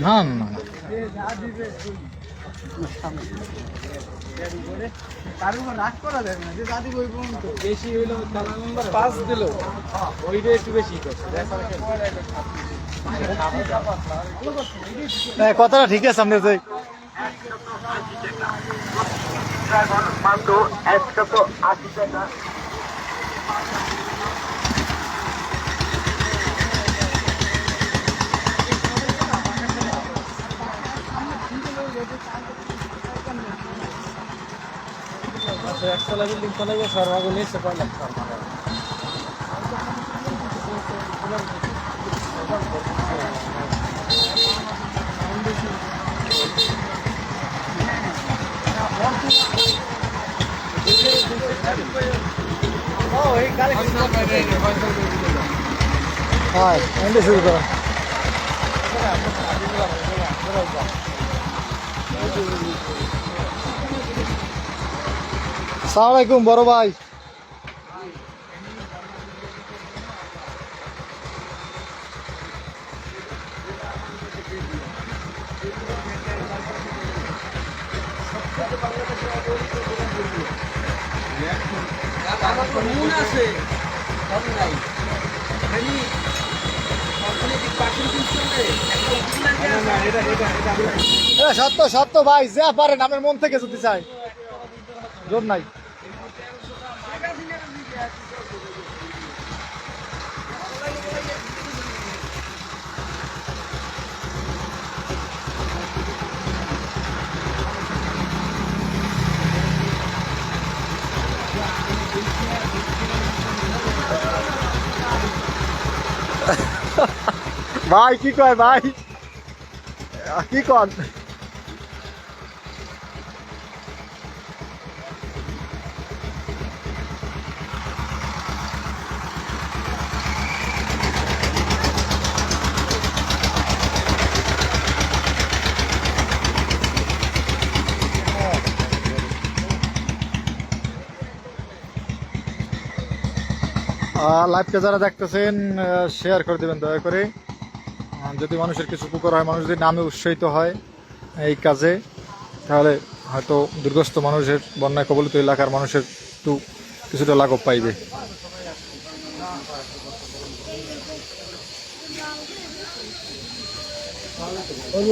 না না করা না যে বই পর্যন্ত বেশি হইল নাম্বার পাঁচ একটু বেশি কথাটা ঠিক আছে আপনি তো মাত্র একশত আশি টাকা একতলা বিল্ডিং চলে গিয়ে সর্বাগুন এসে পড়লাম হয় এন্ডে শুরু করো। সালাম আলাইকুম বড় ভাই। সব নাই খালি সত্য সত্য ভাই, যা পারেন আমার মন থেকে যদি চাই। জোর নাই। ভাই কি কয় ভাই? কি কন? লাইভকে যারা দেখতেছেন শেয়ার করে দেবেন দয়া করে। যদি মানুষের কিছু উপকার হয়, মানুষ যদি নামে উৎসাহিত হয় এই কাজে, তাহলে হয়তো দুর্গস্ত মানুষের বন্যায় কবলিত এলাকার মানুষের একটু কিছুটা লাঘব পাইবে।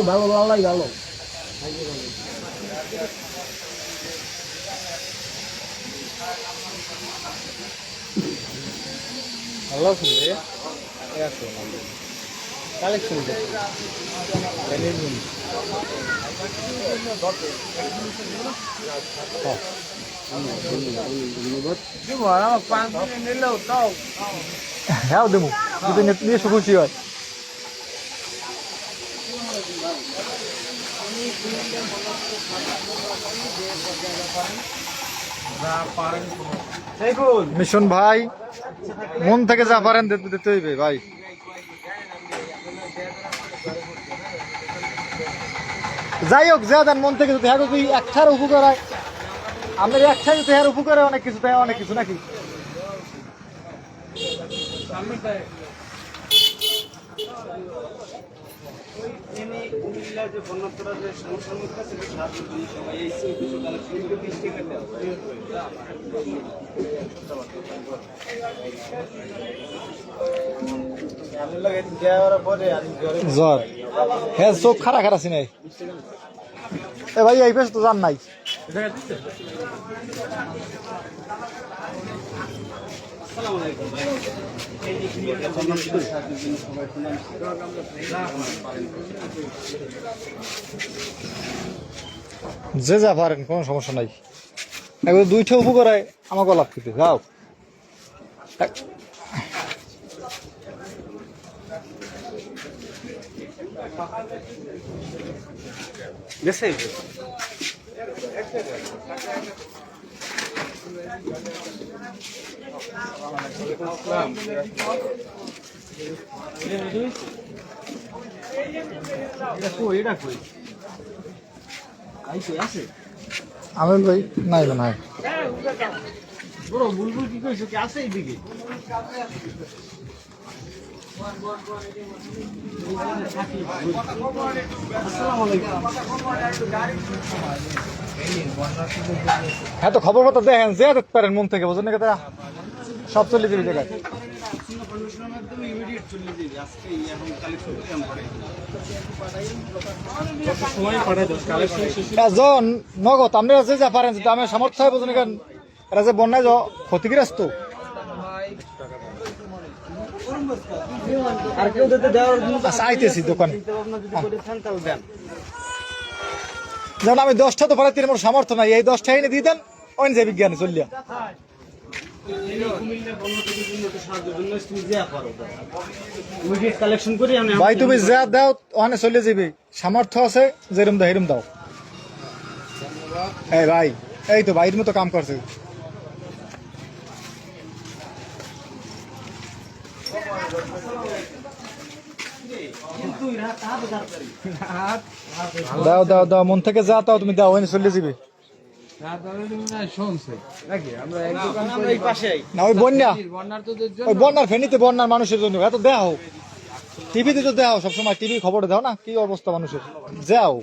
ভালো ভালো কালেকশন পাঁচ দিনে নিলেও তাও। হ্যাঁ দেবো। যদি নিয়ে এসে খুশি হয়। মিশন ভাই, মন থেকে যা পারেন ভাই। যাই হোক, যা দেন মন থেকে যদি হ্যাঁ যদি একটার উপকার হয় আমাদের একটা যদি হ্যাঁ উপকার অনেক কিছু তাই অনেক কিছু নাকি? জ্বরে। হ্যাঁ চোখ খারা খারা সিনাই এ ভাই এই পেশ তো জান নাই। আসসালামু আলাইকুম ভাই। যে যে পারেন, কোনো সমস্যা নাই। একবার দুইটা উপকার হয় আমাকে লাভ খেতে যাও। গেছে এটা কই এটা কই আইছে আছে আমিন ভাই নাই নাই। হয় বড় বুলবুল কি কইছো? কি আছে এইদিকে? হ্যাঁ তো খবর মতো দেখেন, যে পারেন মন থেকে বুঝলেন কথা সব চলে যাবে জায়গায়। করে আমরা সামর্থ্য হয় বুঝলেন এরা যে বন্যায় ক্ষতিগ্রস্ত। আর কেউ যাতে দেওয়ার আচ্ছা, আইতেছি দোকানে। দেন। যেমন আমি দশটা তো পারাইতে আমার সামর্থ্য নাই এই দশটা এনে দিয়ে দেন ওই যে বিজ্ঞানী চলিয়া পারো ভাই তুমি যা দাও ওখানে চলে যাবে। সামর্থ্য আছে যেরম দাও এরম দাও। এই ভাই এই তো ভাইয়ের মতো কাম করছে। দাও দাও দাও, মন থেকে যা তাও তুমি দাও ওখানে চলে যাবে। বন্যার ফেনীতে বন্যার টিভিতে তো দেখাও সবসময় টিভি খবর দাও না, কি অবস্থা মানুষের? যাও।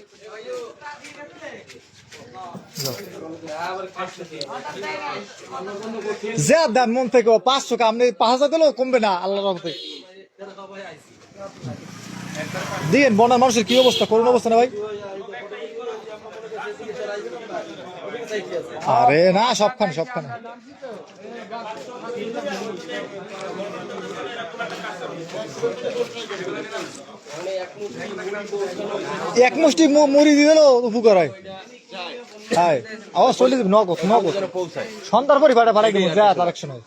যা দাম মন থেকে পাঁচশো আপনি পাঁচ হাজার দিলেও কমবে না আল্লাহ রহমতে। দিন বন্যার মানুষের কি অবস্থা? করুন অবস্থা না ভাই? আরে না, সবখানে সবখানে। এক মুষ্টি মুড়ি দিয়ে দিলেও উপকার হয়। হ্যাঁ আবার চলে যাবে নগদ নগদ সন্ধ্যার পরে ভাড়া ভাড়া দেবো যা নয়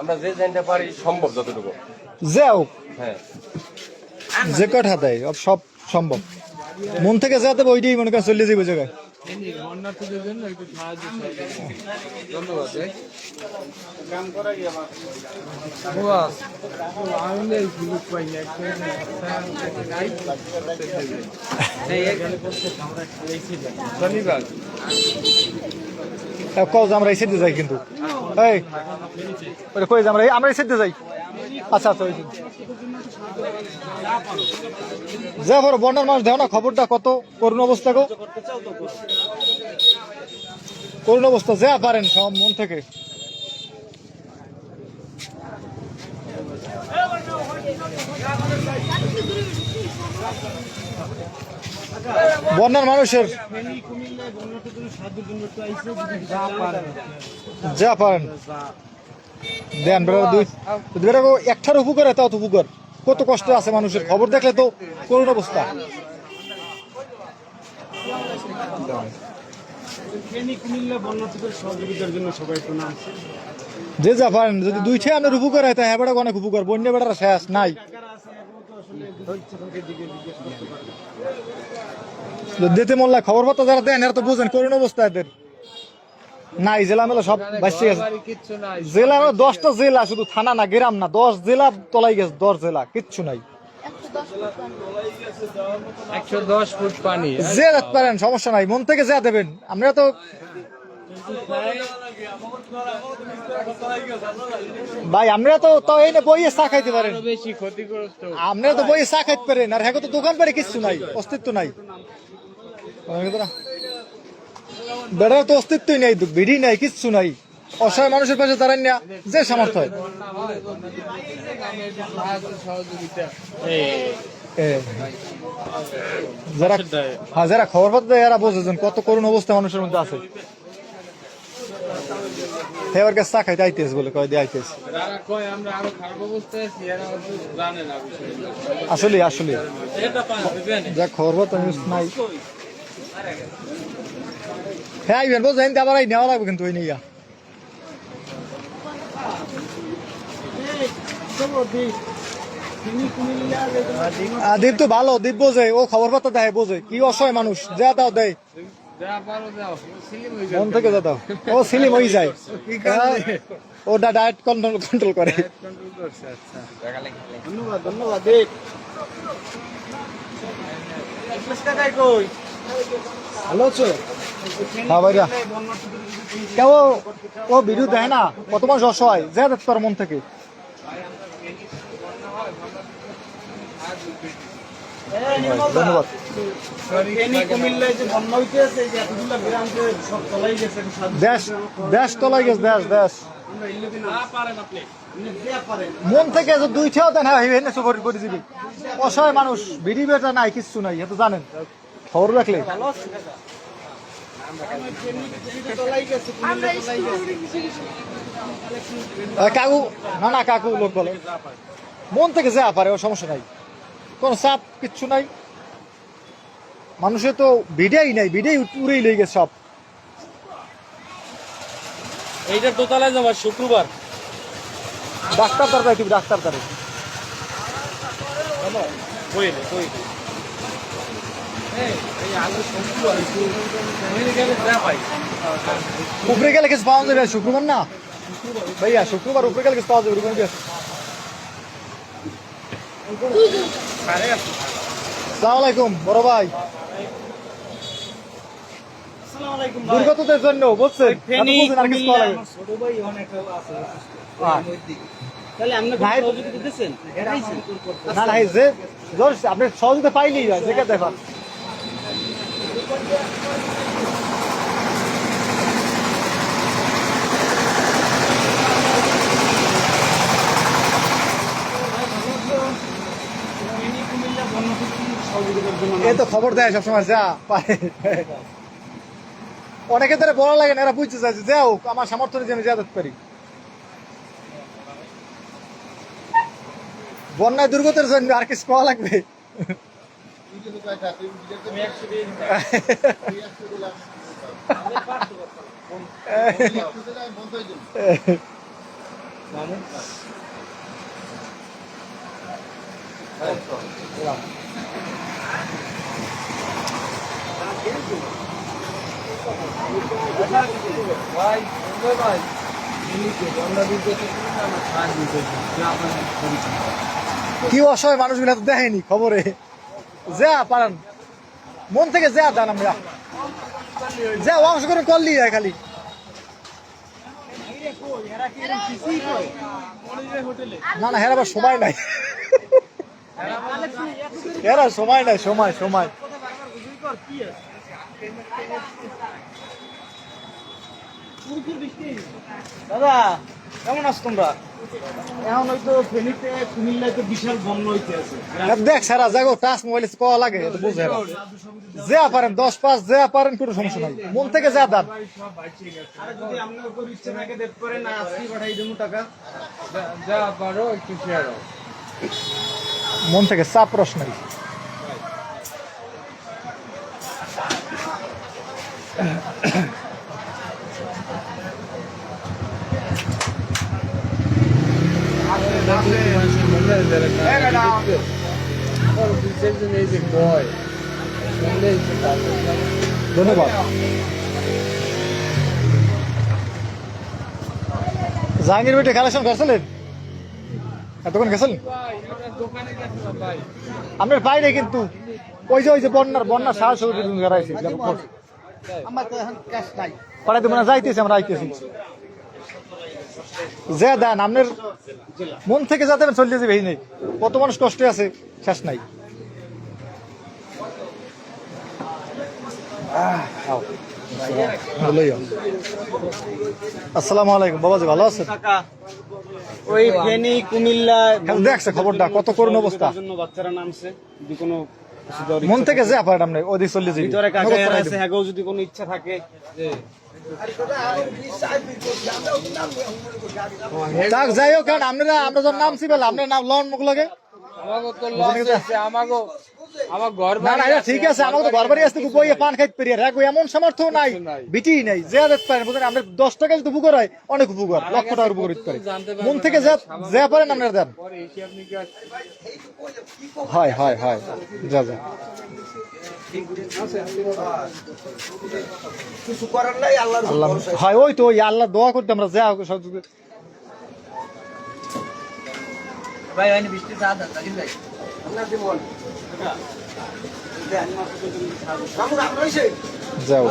আমরা যে জানতে পারি সম্ভব যতটুকু। যাও হ্যাঁ। যে কটা দেয় সব সম্ভব। মন থেকে যা বইটি ওইটাই মনে করেন চলে যাবে জায়গায় বন্যার্থদের জন্য একটু সাহায্য। ধন্যবাদ যে আমরা এই যাই কিন্তু। এই কই আমরা আমরা এই সাইডে যাই। আচ্ছা আচ্ছা ওই। যা। বড় বন্যার মানুষ দেও না, খবরটা কত? করুণ অবস্থা গো। করুণ অবস্থা, যা পারেন, সব মন থেকে। বন্যার মানুষের। যা পারেন। দেন বেটা একটার উপকার তাও তো উপকার। কত কষ্ট আছে মানুষের খবর দেখলে তো অবস্থা। যে যা পারেন, যদি দুইটাই আপনার উপকার হয়, তা হ্যাঁ বেটা অনেক উপকার। বন্যা বেটার শেষ নাই। দিতে মোল্লা খবর পত্র যারা দেন, এরা তো বুঝেন করুণ অবস্থা এদের। নাই জেলা মেলা সব বাঁচতে গেছে। জেলা দশটা জেলা শুধু থানা না গ্রাম না দশ জেলা তলাই গেছে দশ জেলা কিচ্ছু নাই। একশো দশ ফুট পানি যে যেতে পারেন সমস্যা নাই মন থেকে যা দেবেন। আমরা তো ভাই আমরা তো তো এই না বইয়ে চা খাইতে পারেন। আরও বেশি ক্ষতিগ্রস্ত। আপনারা তো বইয়ে চা খাইতে পারেন আর হ্যাঁ তো দোকান পারে কিচ্ছু নাই অস্তিত্ব নাই। বেড়ার তো অস্তিত্বই নাই ভিড়ি নাই, কিচ্ছু নাই। অসহায় মানুষের পাশে দাঁড়ান না যে সামর্থ্য হয়। যারা হ্যাঁ যারা খবর পাতে দেয় এরা বোঝে যে কত করুণ অবস্থা মানুষের মধ্যে আছে। কাছে চা খাইতে আইতেছে বলে কয়, দিয়ে বিষয়টা আসলে আসলে যা খবর নাই। হ্যাঁ আইবেন বোঝেন আবার আই নেওয়া লাগবে কিন্তু ওই নিয়ে। দীপ তো ভালো দীপ বোঝে ও খবর পাতা দেয় বোঝে। কি অসহায় মানুষ যা দাও দেয়। মন থেকে যা দাও। ও সিলিম হয়ে যায়। ওটা ডায়েট কন্ট্রোল কন্ট্রোল করে। কন্ট্রোল আচ্ছা ধন্যবাদ ধন্যবাদ হ্যাঁ ভাইরা কেউ ও ভিডিও দেয় না? কত অসহায় যা মন থেকে। দেশ মন থেকে দুইটাও দেন হ্যাঁ অসহায় মানুষ বেটা নাই, কিচ্ছু নাই এত জানেন। খবর রাখলে? কাকু না না কাকু লোক বলে। মন থেকে যা পারে ও সমস্যা নাই। কোনো চাপ কিচ্ছু নাই। মানুষের তো ভিডেই নাই ভিডেই উড়েই লই গেছে সব। এইটা দোতলায় যাবার শুক্রবার। ডাক্তার তার তুমি ডাক্তার তারে বইলে উপরে গেলে কিছু পাওয়া যাবে শুক্রবার না? ভাইয়া শুক্রবার উপরে গেলে কিছু পাওয়া যাবে রুবেন সালাম আলাইকুম বড় ভাই। দুর্গতদের জন্য বুঝছেন হ্যাঁ। আপনি। সহযোগিতা পাইলেই হয় দেখে দেখান। এই তো খবর দেয় সবসময়, যা পারে অনেকে ধরে বলা লাগে না, এরা বুঝতে চাইছে যাও আমার সামর্থ্য যে আমি যাতায়াত পারি বন্যায় দুর্গতের জন্য আর কিছু পাওয়া লাগবে? কি অসহায় মানুষগুলো দেখেনি খবরে? যা পারেন মন থেকে যা দান আমরা। যা অংশগ্রহণ করলি খালি। না না, হেরাবার সময় নাই। হেরা, সময় নাই, সময় সময়। দাদা কেমন আছো তোমরা? এখন হয়তো ফেনীতে কুমিল্লায় তো বিশাল বন্যা হইতে আছে। দেখ সারা জাগো টাচ মোবাইল কওয়া লাগে বুঝে। যা পারেন দশ পাঁচ যা পারেন কোনো সমস্যা নাই। মন থেকে যা দান। যদি আপনার উপর ইচ্ছে থাকে দেখ করেন আজকে পাঠাই দেবো টাকা যা- যা পারো একটু শেয়ার মন থেকে চাপ রস নাই এই যে কয় শুনলেই তো তাদের ধন্যবাদ। জাহাঙ্গীর বেটে কালেকশন করছিলেন? এতক্ষণ ভাই আপনার পাই নাই কিন্তু ওই যে ওই যে বন্যার বন্যার সাহস হারাইছি আমার তো এখন ক্যাশ নাই। পাড়াই তো মানে যাইতেছি আমরা আইতেছি। যে দেন আপনার মন থেকে যাতে চলে যাবে নেই। কত মানুষ কষ্টে আছে শেষ নাই। আসসালামু আলাইকুম বাবাজি ভালো আছেন? ওই ফেনী কুমিল্লা দেখছে খবরটা কত করুণ অবস্থা। বাচ্চারা নামছে যদি কোনো মন থেকে যে আপনার আপনি ওদিক চলে যাবে। ভিতরে কাকা নগদ এরা পাঠাই আছে। যদি কোনো ইচ্ছা থাকে যাক যাই হোক কারণ আপনারা আমরা যখন নামছি বেলা আপনার নাম লন মুখ লাগে। আমাকে ঠিক আছে আমাকে তো ঘর বাড়ি আসতে বইয়ে পান খাইতে পারি রাখব এমন সামর্থ্য নাই। বিটি নাই যে দেখতে পারেন বুঝলেন আমরা দশ টাকা যদি উপকার হয় অনেক উপকার লক্ষ টাকার উপকার হতে পারে। মন থেকে যা যা পারেন আপনারা দেন। হয় হয় হয় যা যা। হয় ওই তো ওই আল্লাহ দোয়া করতে আমরা যা ভাই ভাই? বৃষ্টি চা দেন। ভাই যাও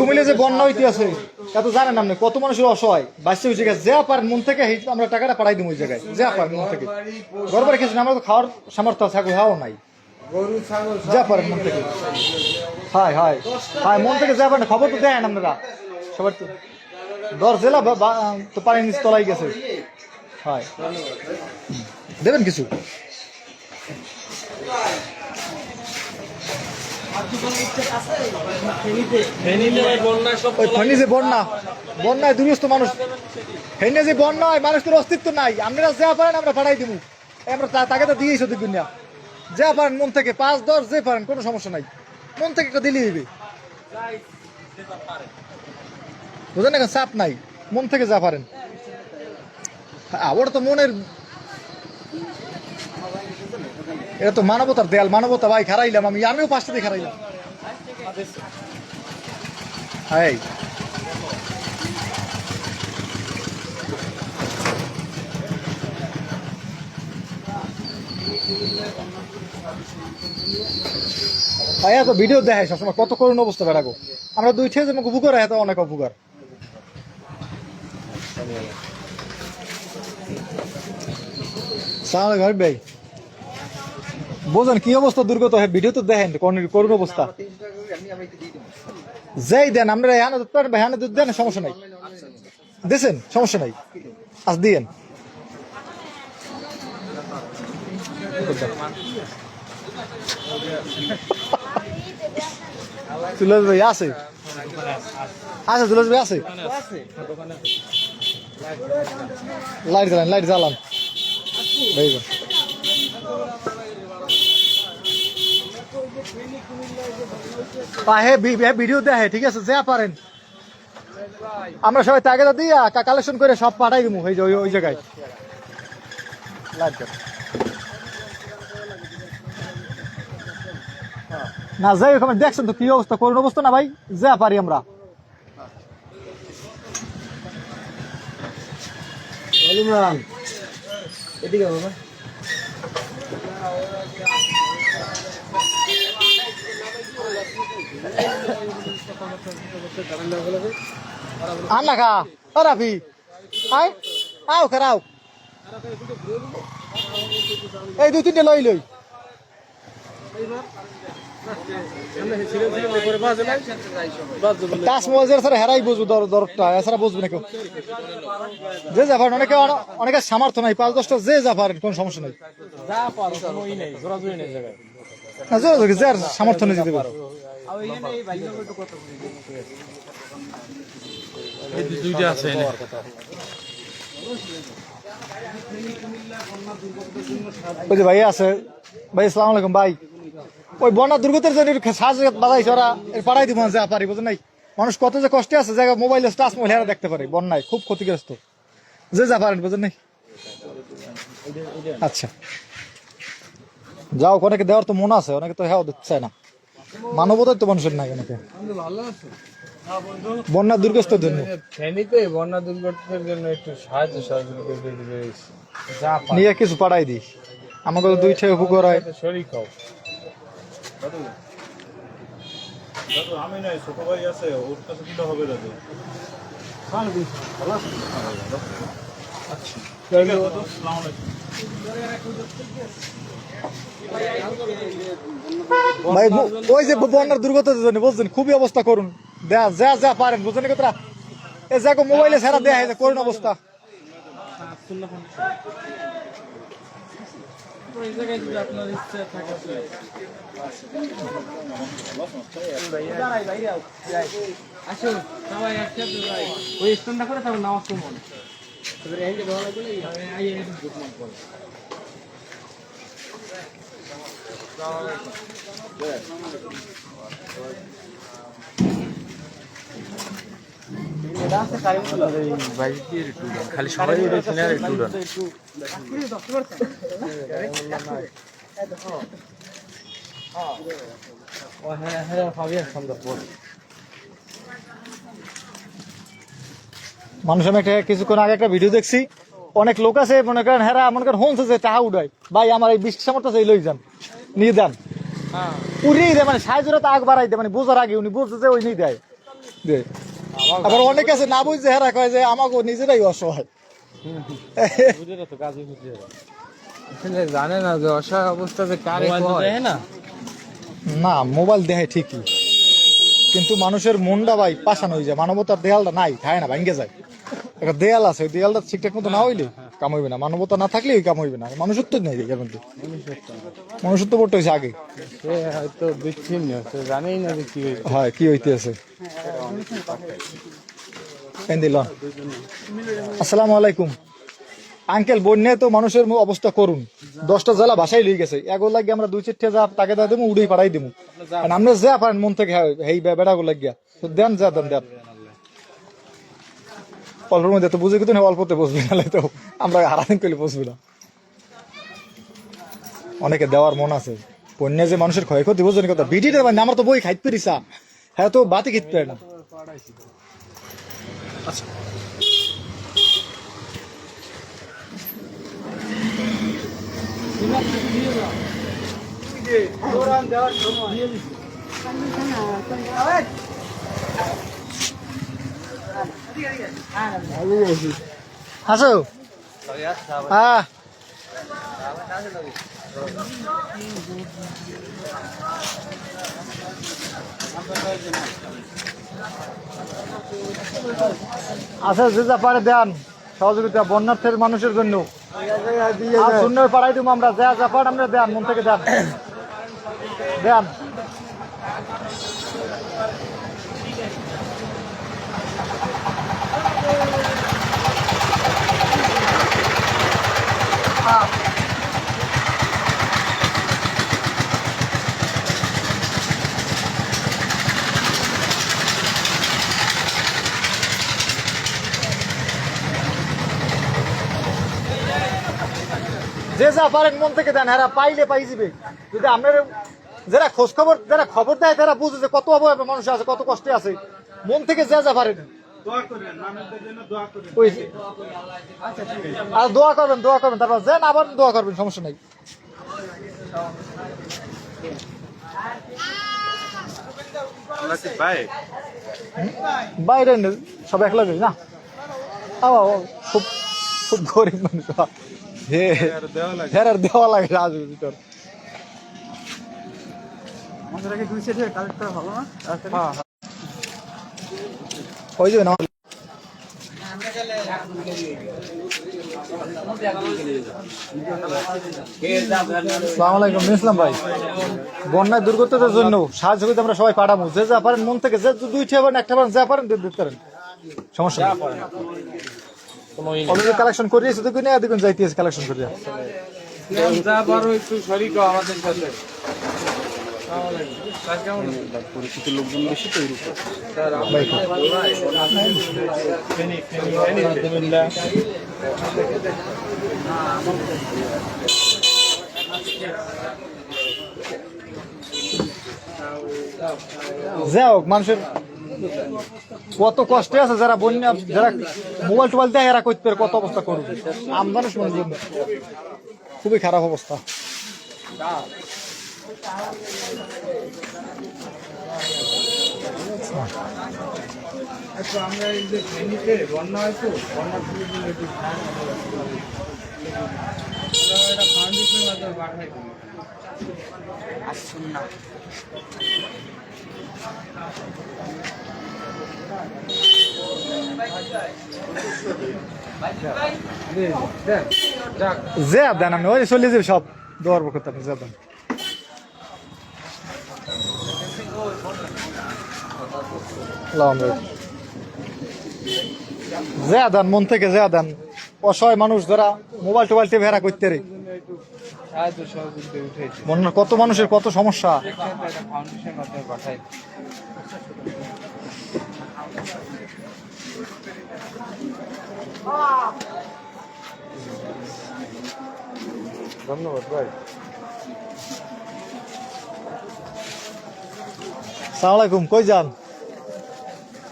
ধরেন যে বন্যা হইতে আছে তা তো জানেন আপনি, কত মানুষের অসহায়। বাচ্চা হয়েছে গেছে যে পারেন মন থেকে আমরা টাকাটা পাঠাই দিব ওই জায়গায়, যে পারেন মন থেকে। গরবার কিছু আমরা তো খাওয়ার সামর্থ্য এখন খাওয়াও নাই। যা পারেন মন থেকে। হাই হাই হাই মন থেকে যা পারেন খবর তো দেন আপনারা। সবার তো দশ জেলা তো পানির নিচ তলাই গেছে। দেবেন কিছু? ওই যে বন্যা বন্যায় দুরস্ত মানুষ। ফেনী যে বন্যায় মানুষের অস্তিত্ব নাই। আপনারা যা পারেন আমরা পাঠাই দিব। আমরা তাকে তো না। যা পারেন মন থেকে পাঁচ দশ যে পারেন কোনো সমস্যা নাই। মন থেকে একটা দিলেই হইবে। বুঝলেন না চাপ নাই। মন থেকে যা পারেন। আবার তো মনের এটা তো মানবতার দেয়াল, মানবতা ভাই খারাইলাম আমি, আমিও পাঁচটা দিয়ে খারাইলাম। এই। ভাইয়া তো ভিডিও দেখায় সবসময়, কত করুণ অবস্থা বেড়াগো। আমরা দুই ঠেয়ে যেমন উপকার এত অনেক উপকার। সালাম আলাইকুম ভাই। বোঝেন কি অবস্থা দুর্গত হয় ভিডিও তো দেখেন কোন- করুণ অবস্থা। যেই দেন আমরা হ্যাঁ দুধ পারেন হ্যাঁ দুধ দেন সমস্যা নাই। দিয়েছেন সমস্যা নাই। আজ দিয়েন। তুলাজ ভাই আছে? আছে তুলাজ ভাই আছে। লাইট জ্বালান লাইট জ্বালান। ভাই হে ভিডিও দেখে ঠিক আছে? যা পারেন। আমরা সবাই তাগেদা দিয়া কালেকশন করে সব পাঠাই দিব ওই ওই- ওই জায়গায়। না যাই ওখানে দেখছেন তো কি অবস্থা করুন অবস্থা না ভাই যা পারি আমরা। ইমরান এদিকে বাবা। আন খা ও রাফি। আয় এই দুই তিনটে লই লই। কাজ মজের স্যার হেরাই বুঝব দর দরটা। এছাড়া বুঝবে না কেউ। যে যা পারেন অনেকে অনেকের সামর্থ্য নাই। পাঁচ দশটা যে যা পারেন কোনো সমস্যা নাই। কোনো জোরাজুরি যে আর সামর্থ্য নেই যেতে পারে। দুইটা আছে ওই যে ভাই আছে। ভাই আসসালামু আলাইকুম ভাই। ওই বন্যা দুর্গতের জন্য সাহায্য বাড়াইছে ওরা। এর পাঠাই দিব যা পারি বুঝুন নাই? মানুষ কত যে কষ্টে আছে জায়গা মোবাইল টাচ মোবাইল হেরা দেখতে পারে বন্যায় খুব ক্ষতিগ্রস্ত। যে যা পারেন বুঝুন নাই? আচ্ছা। যাও অনেকে দেওয়ার তো মন আছে অনেকে তো দিতে চায় না। মানবতার তো মানুষের নাই অনেকে। বন্যা দুর্গস্তের জন্য। ফেনীতে বন্যা দুর্ঘটনার জন্য একটু সাহায্য সহযোগিতা যা নিয়ে কিছু পাঠাই দিই। আমাকে দুই ঠেয়ে উপকার হয়। শরীর খাও। আমি নাই ছোট ভাই আছে ওর কাছে দিলে হবে দাদু। ভাই ওই যে বন্যার দুর্গতের জন্য বুঝছেন খুবই অবস্থা করুন। দেয়া যা যা পারেন বুঝছেন কথা এ যাকে মোবাইলে ছাড়া দেয়া করুন অবস্থা। আসো সবাই একসাথে যাই ওই স্ট্যান্ডটা করে তারপর নামাজ পড়ব তারপরে এই যে ধরা লাগলে আই আই বুকমার্ক করে খালি সবাই উঠেছি হ্যাঁ হ্যাঁ সুন্দর মানুষ আমি একটা কিছুক্ষণ আগে একটা ভিডিও দেখছি। অনেক লোক আছে মনে করেন হেরা মনে করেন হোমসে যে টাহা উড়ায় ভাই আমার এই বিশ সামর্থ্য আছে এই লই যান নিয়ে দেন উড়িয়ে দেয় মানে সাইজের তো আগ বাড়াই দেয় মানে বোঝার আগে উনি বুঝতে যে ওই নিয়ে দেয়। আবার অনেক আছে না বুঝতে হেরা কয় যে আমাকে নিজেরাই অসহায়। জানে না যে অসহায় অবস্থাতে কারে কয়। না। না মোবাইল দেহে ঠিকই। কিন্তু মানুষের মনটা ভাই পাশানো হয়ে যায় মানবতার দেয়ালটা নাই খায় না ভাঙ্গে যায়। একটা দেয়াল আছে ওই দেয়ালটা ঠিকঠাক মতো না হইলে কাম হইবে না। মানবতা না থাকলে ওই কাম হইবে না। মানুষত্ব নেই এর মধ্যে মনুষ্যত্ব পড়তে হয়েছে আগে। হয়তো বিচ্ছিন্ন সে জানেই না যে কি হয় কি হইতে আছে আসসালামু আলাইকুম। আঙ্কেল বন্যায় তো মানুষের অবস্থা করুন। দশটা জেলা ভাষাই লই গেছে। এগো লাগে আমরা দুই চারটে যা তাকে দা দেবো উড়েই পাঠাই দেবো আমরা যা পারেন মন থেকে হ্যাঁ, এই বেড়া গুলো গিয়া দেন যা দেন দেন। অল্পের মধ্যে তো বুঝে কিন্তু না অল্পতে বসবি নাহলে তো আমরা হারাদিন করলে বসবি না। অনেকে দেওয়ার মন আছে। বন্যা যে মানুষের ক্ষয়ক্ষতি বোঝেন কথা? বিটিটা মানে আমার তো বই খাইতে পারিসা। হ্যাঁ তো বাতি খেতে পারে না। আসো। হ্যাঁ আচ্ছা যে পারে দেন। সহযোগিতা বন্যার্থের মানুষের জন্য। শূন্য পাড়াই দিব আমরা। যা যা পার আমরা দেন, মন থেকে দেন। দেন। যে যা পারেন মন থেকে দেন হ্যাঁ পাইলে পাই যাবে। যদি আপনার যারা খোঁজ খবর যারা খবর দেয়, তারা বুঝে যে কত অভাবে মানুষ আছে, কত কষ্টে আছে। মন থেকে যা যা পারেন। দোয়া করেন মানুষদের জন্য দোয়া করেন ওই যে। আর দোয়া করবেন দোয়া করবেন। তারপর যান আবার দোয়া করবেন সমস্যা নাই। বাইরে সব একলা যাই না? খুব খুব গরিব মানুষ হে। দেওয়া লাগে। হেরার দেওয়া লাগে রাজুর ভিতর। ওই যে না? আলাইকুম ইসলাম ভাই। বন্যায় দুর্গতদের জন্য সাহায্য করতে আমরা সবাই পাঠাবো। যে যা পারেন, মন থেকে যে দুইটা পারেন, একটা পারেন, যা পারেন দিতে পারেন সমস্যা কালেকশন করিয়েছে তো কিনে দেখুন যাইতেছে কালেকশন করিয়া। আমাদের সাথে ভাই যাই হোক মানুষের কত কষ্টে আছে যারা বন্যা, যারা মোবাইল টোবাইল দেয়, এরা করতে পারে কত অবস্থা করবে। মানুষ জন্য খুবই খারাপ অবস্থা। আচ্ছা আমরা এই যে ফেনীতে বন্যা হয়তো বন্যা থেকে দিলে একটু একটা ফাউন্ডেশনের মাধ্যমে পাঠাই দেন যাক যে দেন আমি ওই চলে যাবে সব দোয়ার পক্ষ থেকে যে দেন। যে দেন মন থেকে যে দেন অসহায় মানুষ যারা মোবাইল টোবাইল টেপে হেরা করতে রে। কত মানুষের কত সমস্যা। ধন্যবাদ ভাই। সালাম আলাইকুম কই যান?